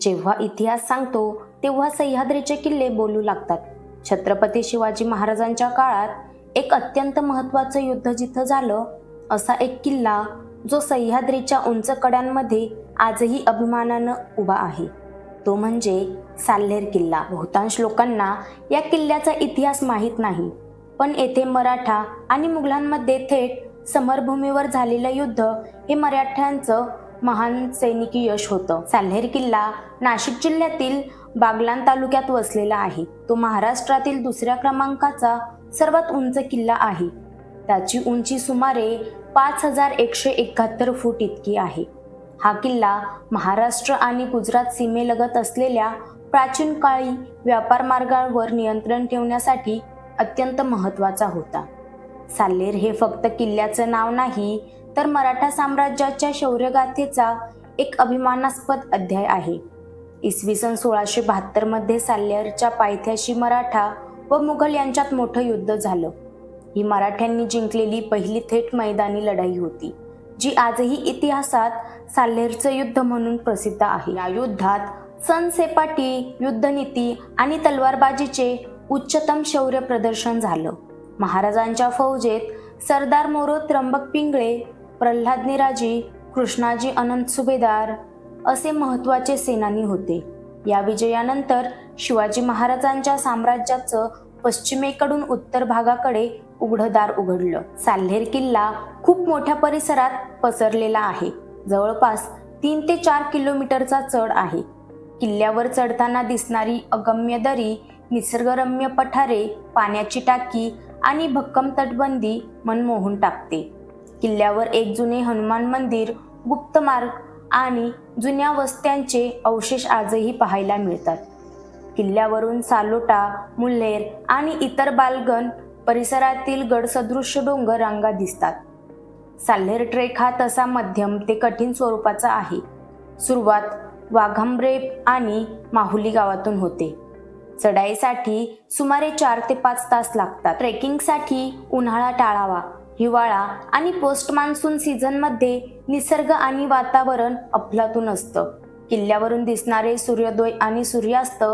जेव्हा इतिहास सांगतो तेव्हा सह्याद्रीचे किल्ले बोलू लागतात. छत्रपती शिवाजी महाराजांच्या काळात एक अत्यंत महत्त्वाचं युद्ध जिथं झालं असा एक किल्ला जो सह्याद्रीच्या उंच कड्यांमध्ये आजही अभिमानानं उभा आहे. तो म्हणजे साल्हेर किल्ला. बहुतांश लोकांना या किल्ल्याचा इतिहास माहीत नाही. पण येथे मराठा आणि मुघलांमध्ये थेट समरभूमीवर झालेलं युद्ध हे मराठ्यांचं महान सैनिकी यश होतं. साल्हेर किल्ला नाशिक जिल्ह्यातील बागलान तालुक्यात वसलेला आहे. तो महाराष्ट्रातील दुसऱ्या क्रमांकाचा सर्वात उंच किल्ला आहे. त्याची उंची सुमारे पाच हजार एकशे एकाहत्तर फूट इतकी आहे. हा किल्ला महाराष्ट्र आणि गुजरात सीमेलगत असलेल्या प्राचीन काळी व्यापार मार्गावर नियंत्रण ठेवण्यासाठी अत्यंत महत्त्वाचा होता. साल्लेर हे फक्त किल्ल्याचं नाव नाही तर मराठा साम्राज्याच्या शौर्यगाथेचा एक अभिमानास्पद अध्याय आहे. इसवी सन सोळाशे बहात्तरमध्ये साल्लेरच्या पायथ्याशी मराठा व मुघल यांच्यात मोठं युद्ध झालं. ही मराठ्यांनी जिंकलेली पहिली थेट मैदानी लढाई होती जी आजही इतिहासात साल्हेरचं युद्ध म्हणून प्रसिद्ध आहे. या युद्धात सनसेपाटी युद्धनीती आणि तलवारबाजीचे उच्चतम शौर्य प्रदर्शन झालं. महाराजांच्या फौजेत सरदार मोरो त्र्यंबक पिंगळे प्रल्हाद निराजी कृष्णाजी अनंत सुभेदार असे महत्त्वाचे सेनानी होते. या विजयानंतर शिवाजी महाराजांच्या साम्राज्याचं पश्चिमेकडून उत्तर भागाकडे उघडं दार उघडलं. साल्हेर किल्ला खूप मोठ्या परिसरात पसरलेला आहे. जवळपास तीन ते चार किलोमीटरचा चढ आहे. किल्ल्यावर चढताना दिसणारी अगम्य दरी निसर्गरम्य पठारे पाण्याची टाकी आणि भक्कम तटबंदी मनमोहून टाकते. किल्ल्यावर एक जुने हनुमान मंदिर गुप्त मार्ग आणि जुन्या वस्त्यांचे अवशेष आजही पाहायला मिळतात. किल्ल्यावरून सालोटा मुल्हेर आणि इतर बालगण परिसरातील गडसदृश्य डोंगर रांगा दिसतात. साल्हेर ट्रेक हा तसा मध्यम ते कठीण स्वरूपाचा आहे. सुरुवात वाघांब्रे आणि माहुली गावातून होते. चढाईसाठी सुमारे चार ते पाच तास लागतात. ट्रेकिंगसाठी उन्हाळा टाळावा. हिवाळा आणि पोस्ट मान्सून सीझनमध्ये निसर्ग आणि वातावरण अफलातून असतं. किल्ल्यावरून दिसणारे सूर्योदय आणि सूर्यास्त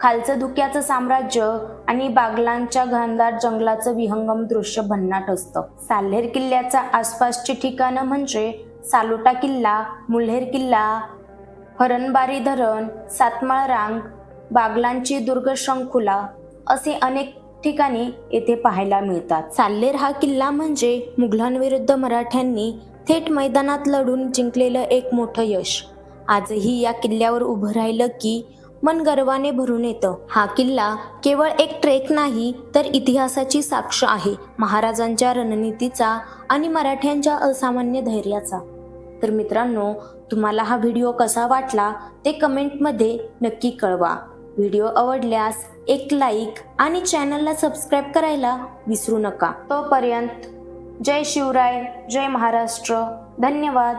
खालचं धुक्याचं साम्राज्य आणि बागलांच्या घनदाट जंगलाचं विहंगम दृश्य भन्नाट असतं. साल्हेर किल्ल्याचा आसपासची ठिकाणं म्हणजे सालोटा किल्ला मुल्हेर किल्ला हरणबारी धरण सातमाळ रांग बागलांची दुर्ग शंकुला असे अनेक ठिकाणी येथे पाहायला मिळतात. साल्लेर हा किल्ला म्हणजे मुघलांविरुद्ध मराठ्यांनी थेट मैदानात लढून जिंकलेलं एक मोठं यश. आजही या किल्ल्यावर उभं राहिलं की मन गर्वाने भरून येतं. हा किल्ला केवळ एक ट्रेक नाही तर इतिहासाची साक्ष आहे. महाराजांच्या रणनीतीचा आणि मराठ्यांच्या असामान्य धैर्याचा. तर मित्रांनो तुम्हाला हा व्हिडिओ कसा वाटला ते कमेंटमध्ये नक्की कळवा. व्हिडिओ आवडल्यास एक लाईक आणि चॅनलला सबस्क्राईब करायला विसरू नका. तोपर्यंत जय शिवराय जय महाराष्ट्र. धन्यवाद.